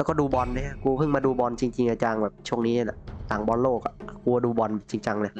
แล้วก็ดูบอลเนี่ยกูเพิ่งมาดูบอลจริงๆจังๆแบบช่วงนี้แหละหลังบอลโลกอะกูดูบอลจริงจังเลย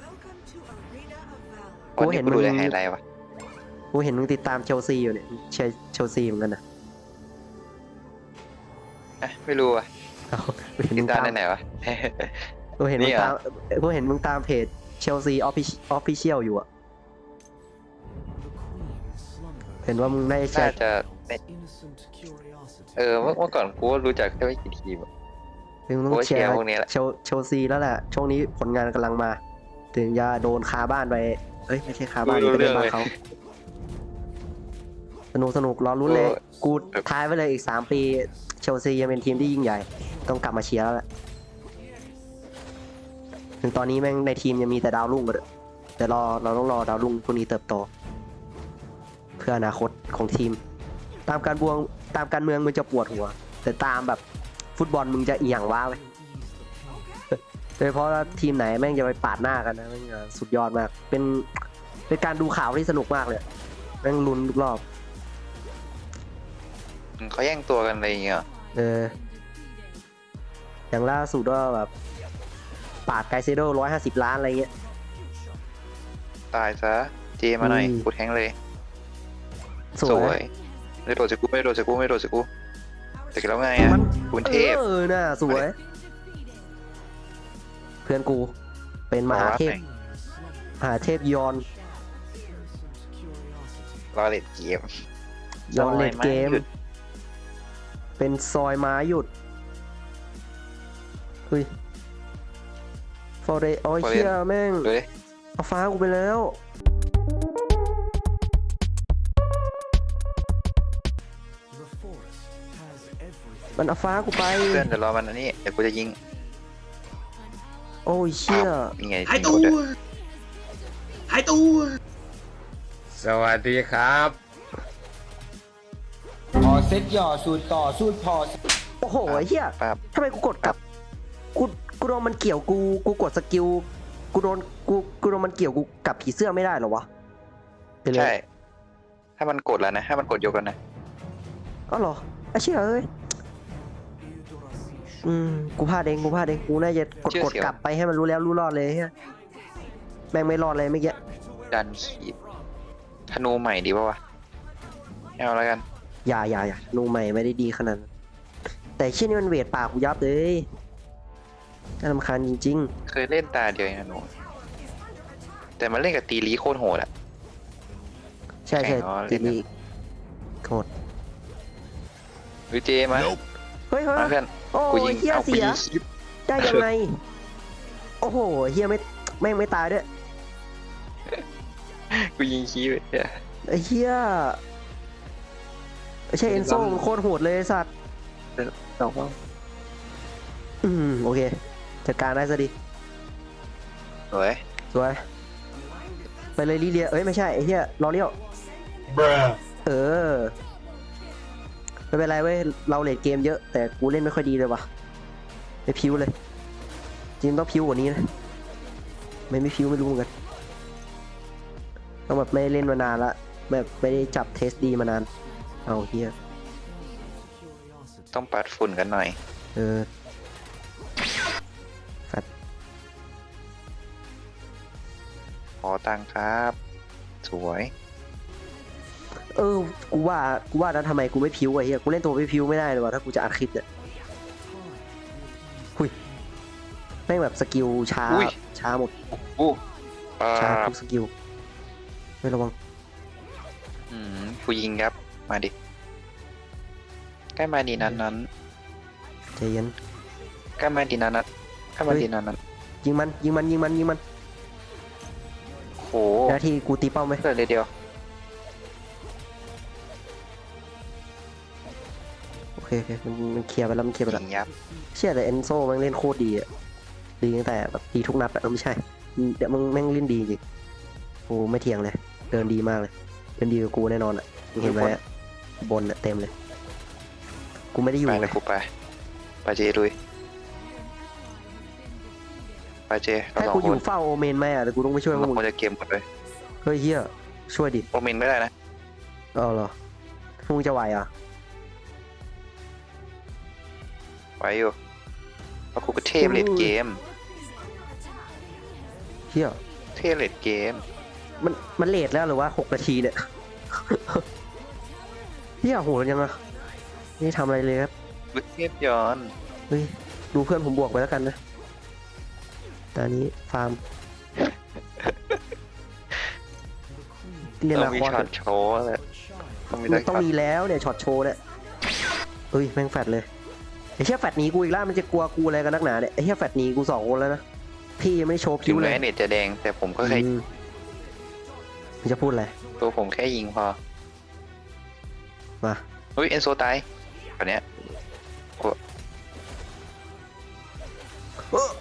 Welcome to Arena of Valor. กูวันเห็นี้นกูดูมึงในไฮไลท์วะกูเห็นมึงติดตามเชลซีอยู่เนี่ยเชียร์เชลซีเหมือนกันนะอะไม่รู้อะเอ้ากูเห็นติมึดงตามตามในไหนวะกูเห็นมึนี่งเหรอตามกูเห็นมึงตามเพจเชลซีออฟฟิเชียลอยู่อะ เห็นว่ามึงได้แชน่าร์จะในเออเมื่อเมื่อก่อนกูก็รู้จักแค่ไม่กี่ทีมอะมึงต้อกูงก็แชเชียร์ร์พวกนี้แหละ เชลเชลซีแล้วแหละ ช่วงนี้ผลงานกำลังมา ถึงจะโดนคาบ้านไป เอ้ย ไม่ใช่คาบ้านก็เป็นบ้านเขาสนุกสนุกรอรุ้นเลยกูท้ายไว้เลยอีกสามปี เชลซียังเป็นทีมที่ยิ่งใหญ่ ต้องกลับมาเชียร์แล้วแหละถึงตอนนี้แม่งในทีมยังมีแต่ดาวรุ่งกันเลยแต่รอเราต้องรอดาวรุ่งพวกนี้เติบโต เพื่ออนาคตของทีม ตามการบวงตามการเมืองมึงจะปวดหัว แต่ตามแบบฟุตบอลมึงจะเอียงว้าไปโดยเฉพาะทีมไหนแม่งจะไปปาดหน้ากันนะแม่งจะสุดยอดมาก เป็นเป็นการดูข่าวที่สนุกมากเลยแม่งลุ้นทุกรอบอืมเขาแย่งตัวกันอะไรอย่างเงี้ยเหรอเออ อย่างล่าสุดก็แบบปาดไกเซโดร้อยห้าสิบล้านอะไรเงี้ย ตายซะ เจมาหน่อยอืมกูแทงเลย สวยไม่โดดจากกูไม่โดดจากกูไม่โดดจากกูแต่แล้วไงอะมันกรุงเทพ เออน่ะสวย เพื่อนกู เป็นมหาเทพมหาเทพยอนรอเล็ดเกมยอนเลดเกมหยุดเป็นซอยม้าหยุดเฮ้ยฟอร์เรโอ้ยเชี่ยแม่ง ดูดิเอาฟ้ากูไปแล้ว มันเอาฟ้ากูไป เพื่อนเดี๋ยวรอมันอันนี้เดี๋ยวกูจะยิงโอ้ยเชี่ยนี่ไงหายยิงตักูวด้วยหายตัวสวัสดีครับพอเซ็ตหย่อสูตรต่อสูตรพอโอ้โหไอ้เฮียปั๊บทำไมกูกดกลับกูกูโดนมันเกี่ยวกูกูกดสกิลกูโดนกูกูโดนมันเกี่ยวกูกลับผีเสื้อไม่ได้เหรอวะไปเลยใช่ ถ้ามันกดแล้วนะ ถ้ามันกดยกกันนะ อ๋อเหรอไอ้เชี่ยเอ้ย อืมกูพลาดเองกูพลาดเองกูน่าจะกดเชื่อกดเสียว กลับไปให้มันรู้แล้วรู้รอดเลยเฮียแม่งไม่รอดเลยเมื่อกี้ดันขีดธนูใหม่ดีป่าวะไม่เอาแล้วกัน อย่าอย่าอย่านูใหม่ไม่ได้ดีขนาดนั้นแต่เชี่ยนี่มันเวทปากกูยับเลยน่ารำคาญจริง เคยเล่นตาเดียวเองธนูแต่มันเล่นกับตีลีโคตรโหดอะ ๆ ใช่ใช่แข่งเหรอเล่ทีนนี้โคตรวิเจมา เฮ้ยเฮ้ยมาเพื่อนโอ้กูยิยงเฮียเอากูเสียยิงคลิปได้ยังไง โอ้โหเฮียไม่แม่งไม่ตายด้วยกูยิงคลิปเนี่ย ไอ้เฮียไม่ใช่เอนโซ่มันโคตรโหดเลยไอ้สัตว์สองว่าอืมโอเคจัดการได้ซะดีสวยสวยไปเลยลิเลียเอ้ยไม่ใช่ไอ้เหี้ยรอเลี้ยวเออ ไม่เป็นไรเว้ย เราเลดเกมเยอะ แต่กูเล่นไม่ค่อยดีเลยว่ะ ไม่พิ้วเลย จริงต้องพิ้วกว่านี้นะ ไม่ไม่พิ้วไม่รู้เหมือนกันต้องแบบไม่ได้เล่นมานานละ แบบไม่ได้จับเทสดีมานาน เอาเฮียต้องปัดฝุ่นกันหน่อย เออแฟดขอตังค์ครับ สวย เออ กูว่า กูว่าแล้วทำไมกูไม่พิ้วไอ้เฮียกูเล่นตัวไม่พิ้วไม่ได้เลยว่ะถ้ากูจะอัดคลิปเนี่ยหุยแม่งแบบสกิลช้า อุ้ย ช้าหมดอู้ปาช้าบทุกสกิล ไม่ระวัง อืมกูยิงครับ มาดิใกล้มาดีนั้นนั้นใจเย็น ใกล้มาดีนั้นนั้นใกล้มาดีนั้นนั้นยิงมัน ยิงมัน ยิงมัน ยิงมัน โหหน้าที่กูตีเป้าไหมเกิดเลยเดียว เคโอเคมันมันเคลียร์ไปแล้วมันเคลียร์ไปยิแล้วงยับเชื่อแต่เอนโซแม่งเล่นโคตรดีอะดีตั้งแต่แบบดีทุกนัดอะเออไม่ใช่ เดี๋ยวมึงแม่งเล่นดีจริงกูไม่เถียงเลย เดินดีมากเลย เดินดีกว่ากูแน่นอนอะมึงเห็นไหมอะบนอะเต็มเลย กูไม่ได้อยู่ไปไงเลยกูไปไปเจลุยไปเจเราให้สองกูคอยู่นเฝ้าโอเมนไหมอะแต่กูต้องไปช่วยพวเรากมึงควรจะเกมหมดเลยเฮ้ยเฮียช่วยดิโอมินไม่ได้นะ เอาเหรอพวกมึงจะไหวอะ ไว้อยู่เพราะกูก็เทพเลดเกมเฮียเทพเลดเกม มันมันเลทแล้วหรือว่าหกนาทีเนี่ยเฮียโหดยังอะไม่ทำอะไรเลยครับบุเทพย้อนเฮ้ยดูเพื่อนผมบวกไปแล้วกันนะตอนนี้ฟาร์มเรียนต้อลางมีคอร์ช็อตโชว์เลยต้องมีมัได้นต้องมีแล้วเนี่ยช็อตโชว์เนี่ยเฮ้ยแม่งแฟดเลย ไอ้เหี้ยแฟดหนีกูอีกแล้วมันจะกลัวกูอะไรกันนักหนาเนี่ยไอ้เหี้ยแฟดหนีกูสองคนแล้วนะพี่ยังไม่ได้โชว์ถึคิ้งวเลแม้ยเน็ตจะแดง แต่ผมก็แค่อืมมันจะพูดอะไรตัวผมแค่ยิงพอมาเฮ้ยเอนโซตายตอนเนี้ย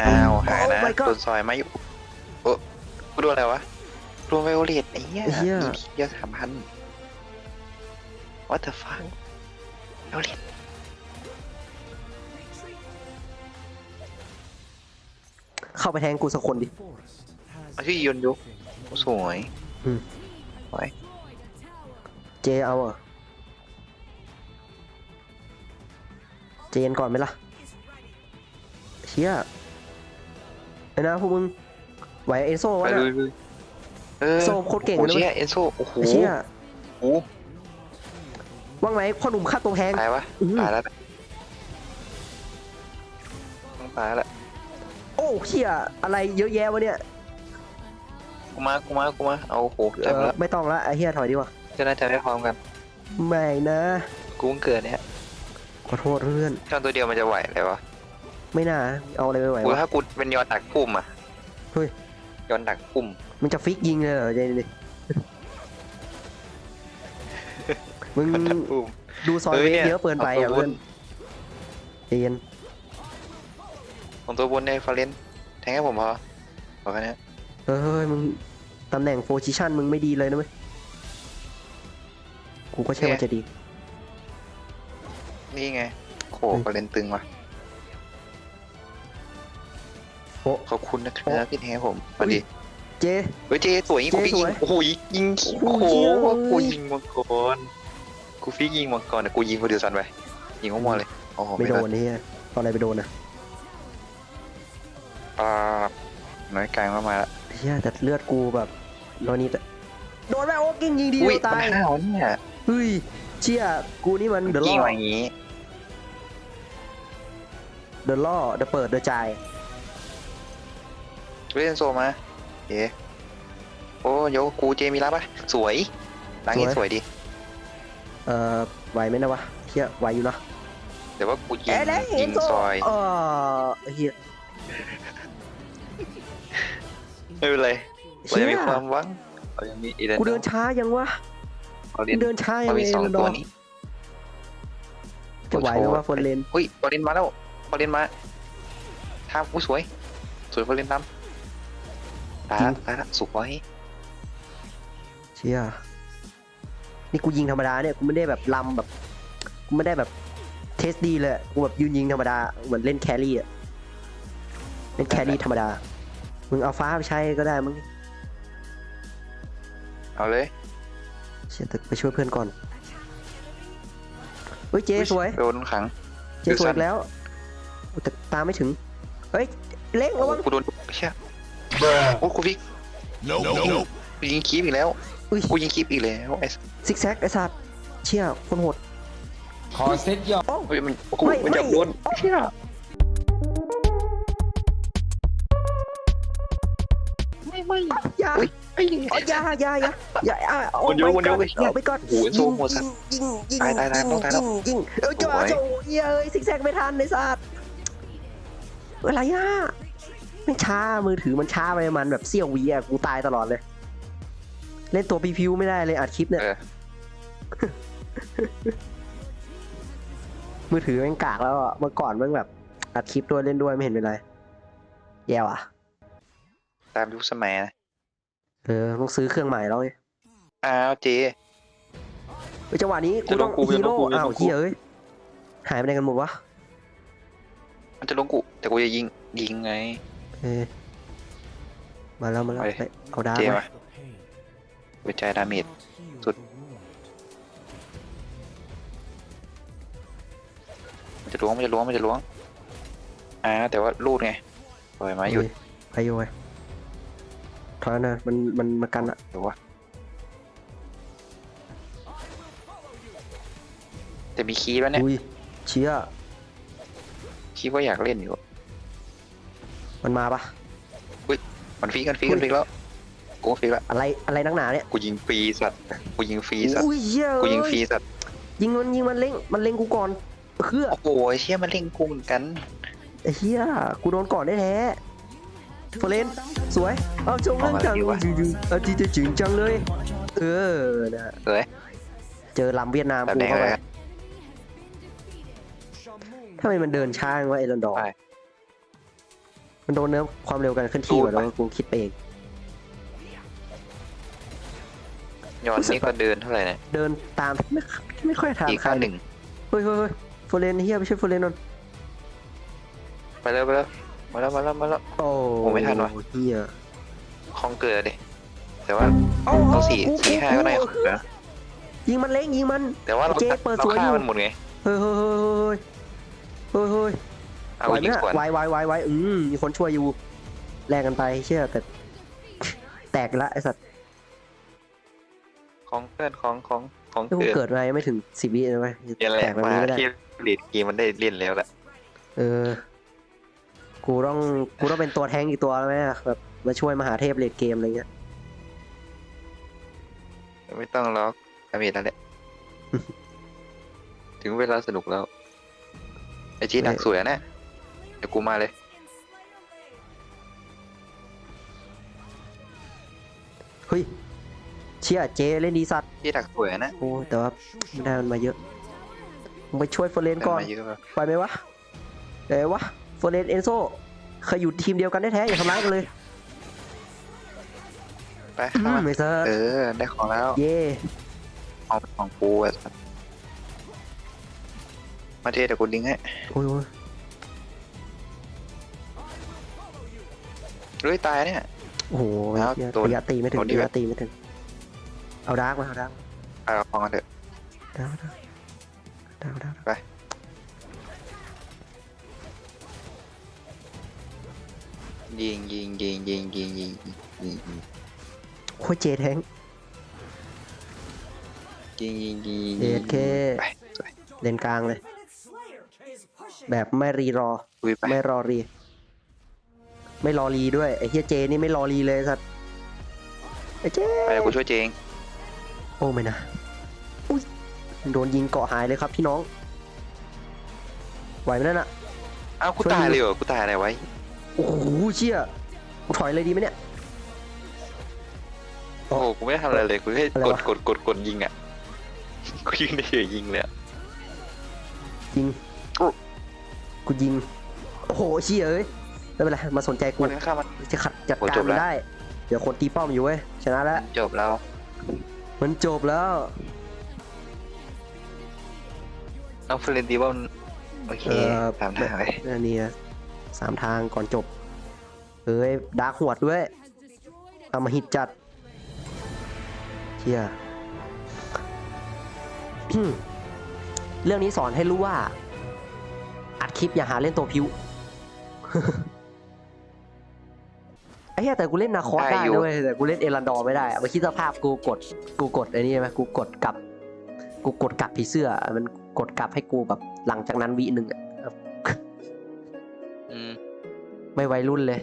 อ้าวหายนะโอ้ my god โดนซอยมาอยู่โอ้กูโดนอะไรวะโดนไวโอเลตไอ้เหี้ยไอ้เหี้ยมีทีเดียวสามพัน what the fuck ไวโอเลต เข้าไปแทงกูสักคนดิ เอาชื่อยนยุกโอ้สวยอืม สวยเจเอาอะเจนก่อนไหมล่ะเชี่ยไอ้นะพวกมึงไหวเอโซ่ไปวะดูเนี่ยดูเออโซ่โคตรเก่งโอ้เลยนะเชี่ยเอนโซโอ้โหไอ้เชี่ยโอ้โหว่างไหมพ่อหนุ่มค่าตัวแพง ตายวะอื้อหือ ตายแล้วต้องตายแล้วโอ้ เชี่ยอะไรเยอะแยะวะเนี่ยกูมากูมากูมาเอาโอ้โหเอจับอแล้วไม่ต้องละไอ้เฮียถอยดีกว่าจะน่าจะได้พร้อมกันไม่นะกูเพิ่งเกิดเนี่ยขอโทษเพื่อนช่องตัวเดียวมันจะไหวเลยวะไม่น่าเอาอะไรไปไหวกูวะ ถ้ากูเป็นยอนดักปุ่มอะเฮ้ย ยอนดักปุ่มมันจะฟิกยิงเลยเหรอเจนดิมึงยอนดักปุ่ม ดูซอยเฮ้ยเวเนี่ฟยเยอะเกินไปเอาอะตัวเพื่อนบน ใจเย็นของตัวบนในฟาเรน แทงให้ผมพอพอแค่เนี้ยเฮ้ยมึงตำแหน่งโฟชิชันมึงไม่ดีเลยนะเว้ยกูก็เชื่อว่าจะดี นี่ไงโขเฮ้ยฟาเรนตึงว่ะโอ้ขอบคุณนะคโอ้รับที่แทงให้ผมพอดีเจ เฮ้ยเจสวยยิงกูเจฟิกยิสงวยโอ้โหยิงโอ้โอ้โหโหเชี่ยเอ้ยกูยิงมังกรกูฟิกยิงมังกรแต่กูยิงคนเดียวสันไปยิงมั่วๆเลยโอ้โหไม่ไม่โดโดนนนี่ตอนอะไรไปโดนนะ อ่าน้อยกลางมามาแล้วเฮียแต่เลือดกูแบบโดนนี่แต่โดนแม่โอ้กิ้งยิงดีอุ้ยเดียวมันตายห้าวเนี่ยเฮ้ยเชี่ยกูนี่มันเดอะยิล่งอมาอย่างงี้เดอะล่อเดอะเปิดเดอะจ่ายเล่นโซมาเอ๋โอ้โยกูเจมีรับปะสวยหลังนี้สวยดีเอ่อไหวไหมนะวะเฮียไหวอยู่เนอะแต่ว่ากูยิงเอ้ยแล้วยิงซอยเออเฮีย ไม่เป็นไรเราเชี่ยังมียความหวังเรายังมีอีเดนกูเดินช้ายังวะเราเรียกูนเดินช้ายัเรางมีไงสองดตัวอกนี้จะไหวไหมว่าฟอนเลนอุ้ยบอลเลนมาแล้วบอลเลนมาทำอุ้ยสวย สวยบอลเลนทำตายละตายละสวยเชี่ยนี่กูยิงธรรมดาเนี่ยกูไม่ได้แบบลำแบบกูไม่ได้แบบเทสดีเลยกูแบบยืนยิงธรรมดาเหมือนเล่นแครี่อะ เล่นแครี่ธรรมดา มึงเอาฟ้าไปใช้ก็ได้มึงเอาเลยเชี่ยแต่ไปช่วยเพื่อนก่อนเฮ้ยเจสวย โดนขัง เจสวยอีกแล้วโอ้แต่ตามไม่ถึง เฮ้ย เล็กระวังกูโดนเชี่ยโอ้กูฟิก No, no, no. กูยิงคีบอีกแล้วอุ้ยกูยิงคีบอีกแล้วไอ้ซิกแซกไอ้สัตว์เชี่ยคนโหดขอเซ็ตหยอดโอ้เฮ้ยมันกูไม่มันจับไม่โดนเชี่ย ไอ้อ๋ออย่าอย่าอย่าอย่าอะโอ้วนโยกไม่วนโยกก่อนเฮ้ยเอาไปก่อนโอ้โหยิสู้งหมดสัตว์ยิงยิงตายตายตายยิงต้องตายแล้วยิงยิงเออจ้าโอ้ยโจเอ้ยซิกแซกไม่ทันไอ้สัตว์อะไรอะไม่ช้ามือถือมันช้าไปมันแบบเสี้ยววิอะกูตายตลอดเลย เล่นตัวพีพิวไม่ได้เลยอัดคลิปเนี่ยเออมือถือแม่งกากแล้วอะเมื่อก่อนแม่งแบบอัดคลิปด้วยเล่นด้วยไม่เห็นเป็นไรแย่ว่ะ ตามยุคสมัยนะ เออต้องซื้อเครื่องใหม่แล้วไงอ้าวเจเฮ้ยจังหวะนี้กูจะลต้องงกูฮีจะลโร่งกูจะลงกูอ้าวเฮียเอ้ยหายไปไหนกันหมดวะมันจะลงกูแต่กูจะยิงยิงไงเออมาแล้วมาแล้วไปไปเอาดาร์เจกมามาไปใจดาเมจสุดมันจะล้วงมันจะล้วงมันจะล้วงอ่าแต่ว่ารูดไงปล่อยมาหยุดไปโยย ถอยนะมันมันมากันอะหรือว่าแต่มีคีย์ป่ะเนี่ยอุ้ยเชี่ยคีย์ว่าอยากเล่นอยู่มันมาปะมันฟีกันฟีกันฟีแล้วกูฟีแล้วอะไรอะไรนักหนาเนี่ยกูยิงฟรีสัตว์กูยิงฟรีสัตว์อุ้ยเชี่ยกูยิงฟรีเอ้สัตว์ยิงมันยิงมันเล็งมันเล็งกูก่อนเพื่อโอ้โหไอ้เชี่ยมันเล่งกูเหมือนกันไอ้เหี้ยกูโดนก่อนได้แท้ โฟเลนสวย เอาจงเรื่องจังเอาจีจะจึงจังเลย เออนะเฮ้ยเจอลำเวียดนามแบบกูไหนเข้าไปเลยทำไมมันเดินช้าจังวะเอรันดอร์ไปมันโดนเนื้อความเร็วกันขึ้นที่สู้ว่ะไปแล้วกูคิดไปเองย้อนนี่ก็เดินเท่าไหร่เนี่ยเดินตามไม่ไม่ค่อยทางอีกใครข้างหนึ่งเฮ้ยเฮ้ยเฮ้ยโฟเลนเฮียไม่ใช่โฟเลนนนไปแล้วไปแล้ว มาแล้วมาแล้วมาแล้ว โอ้โอ้ไม่ทันว่ะ เฮียคลองเกลือดิแต่ว่าเอาต้เอาองสี่กูสี่ห้าก็ได้กูของเกลือยิงมันเล้งยิงมัน แต่ว่าเราเจ๊เปิดเราสวยฆ่าอยู่มันหมดไงเฮ้ยเฮ้ยเฮ้ยเฮ้ยเฮ้ยเฮ้ยเอาไหวไหมยิงน่ะสวนไหวไหวไหวไหวอืมมีคนช่วยอยู่แลกกันไปเชื่อแต่แตกละไอสัตว์ของเพื่อนของของของถ้ากูเกลือเกิดมายังไม่ถึงสิบวิเลยไหมเรียนแรแตกกแบบมานี้ไม่ได้ที่เลีดเกมมันได้เล่นแล้วแหละเออ กูต้องกูต้องเป็นตัวแทงอีกตัวแล้วไหมอะแบบมาช่วยมหาเทพเลดเกมอะไรเงี้ยไม่ต้องล็อกอเมดแล้วแหละ ถึงเวลาสนุกแล้ว ไอจีดักสวยอะนะเดี๋ยวกูมาเลย เฮ้ยเชี่ยเจเล่นดีสัตว์จีดักสวยอะนะโอ้แต่ว่าไม่ได้มันมาเยอะมึงไปช่วยโฟเรนก่อน มาเยอะแบบไปไหมวะเดี๋ยววะ โฟเรนเอนโซเคยอยู่ทีมเดียวกันได้แท้อย่าทำร้ายกันเลยไปอืเข้ามมาไม่เซอร์เออ ได้ของแล้ว เย่ของของกูอะมาเทเดี๋ยวกูดิ้งให้โอ้ยโอ้ยเฮ้ยตายเนี่ย โอ้โหแล้วเหี้ยโดนระยะตีไม่ถึงโดนดิระยะตีไม่ถึง เอาดาร์กมาเอาดาร์กเอาของกันเถอะ ดาร์กดาร์กดาร์กดาร์กไป ยิงยิงยิงยิงยิงยิงยิงยิงโอ้ยเจแทงยิงยิงยิงเอ็ดเคไปสวยเลนกลางเลย แบบไม่รีรอลุยไปไม่รอรี ไม่รอรีด้วยไอ้เฮียเจนี่ไม่รอรีเลยสัตว์ไอ้เจไปเดี๋ยวกูช่วยเจงโอ้ไม่นะอุ้ยโดนยิงเกาะหายเลยครับพี่น้องไหวไหมนั่นอะ อ้าวกูช่วย ตายเลยเหรอกูตายอะไรไว้ โอ้โหเชี่ยกูถอยเลยดีไหมเนี่ย โอ้โหกูไม่ได้ทำอะไรเลยกูแค่อะไรกดวะ กดกดกดยิงอะกูยิงได้เฉยยิงเลยอะ ยิงโอ้ กูยิง โอ้โหเชี่ยเอ้ยไม่เป็นไรมาสนใจกูมันข้ามมัน จะขัดจัดโอ้การจบมันแล้วได้ เดี๋ยวคนตีป้อมอยู่เว้ย ชนะแล้ว จบแล้วมันจบแล้ว เอาเฟรนดีบอลโอเคเอ่อตามทางเลยอันนี้นะ สามทางก่อนจบเอ้ยดาร์กหวดด้วยทำมาหิตจัดเชี่ยเรื่องนี้สอนให้รู้ว่า อัดคลิปอย่าหาเล่นตัวพิวไอ้เหี้ยแต่กูเล่นนาคอสได้ด้วยแต่กูเล่นเอรันดอร์ไม่ได้อะมาคิดสภาพกูกด กูกดไอ้นี่ใช่ไหมกูกดกลับ กูกดกลับผีเสื้อ มันกดกลับให้กูแบบหลังจากนั้นวิหนึ่งอะ ไม่วัยรุ่นเลย